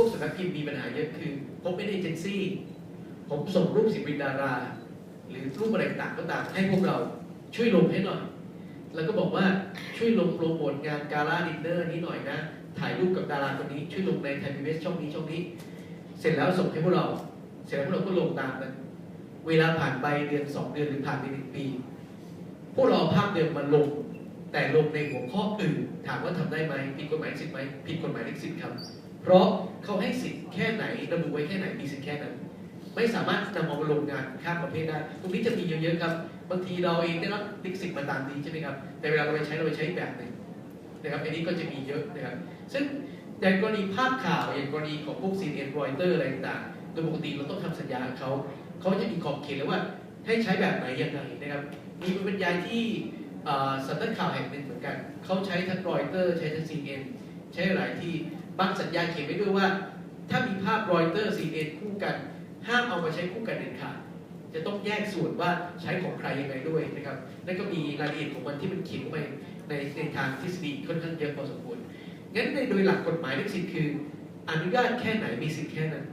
วกสำนักพิมพ์มีปัญหาเยอะคือผมเป็นเอเจนซี่ผมส่งรูปศิลปินดารา หรือรูปอะไรต่างก็ตามให้พวกเราช่วยลงให้หน่อย แล้วก็บอกว่าช่วยลงโปรโมทงานกาลาดินเนอร์นี้หน่อยนะ ถ่ายรูปกับดาราคนนี้ช่วยลงในไทยพีบีช่องนี้ช่องนี้ เสร็จแล้วส่งให้พวกเรา เสร็จแล้วพวกเราก็ลงตามนั้นเวลาผ่านไปเดือนสองเดือนหรือผ่านไปหนึ่งปี พวกเราเอภาพเดิมมาลง แต่ลงในหัวข้ออื่น ถามว่าทำได้ไหมผิดกฎหมายสิทธิ์ไหมผิดกฎหมายลิขสิทธิ์ครับ เพราะเขาให้สิทธิ์แค่ไหนระบุไว้แค่ไหนมีสิทธิ์แค่นั้น ไม่สามารถนำเอามาลงงานข้ามประเภทได้ ตรงนี้จะมีเยอะๆครับ บางทีเราเองได้รับลิขสิทธิ์มาตามนี้ใช่ไหมครับ แต่เวลาเราไปใช้เราไปใช้แบบหนึ่งนะครับอันนี้ก็จะมีเยอะนะครับ ซึ่งอย่างกรณีภาพข่าวอย่างกรณีของพวกซีเอ็นรอยเตอร์อะไรต่างๆโดยปกติเราต้องทำสัญญาเขา เขาจะมีขอบเขตเลยว่าให้ใช้แบบไหนยังไงนะครับ มีบรรยายที่สำนักข่าวแห่งหนึ่งเหมือนกัน เขาใช้ทั้งรอยเตอร์ใช้ทั้งซีเอ็นใช้หลายที่ บางสัญญาเขียนไว้ด้วยว่า ถ้ามีภาพรอยเตอร์ซีเอ็นคู่กัน ห้ามเอามาใช้คู่กันเด็ดขาดจะต้องแยกส่วนว่าใช้ของใครยังไงด้วยนะครับนั่นก็มีรายละเอียดของมันที่มันเขียนไว้ในในทางทฤษฎีค่อนข้างเยอะพอสมควรงั้นในโดยหลักกฎหมายลิขสิทธิ์คือ อนุญาตแค่ไหนมีสิทธิ์แค่นั้น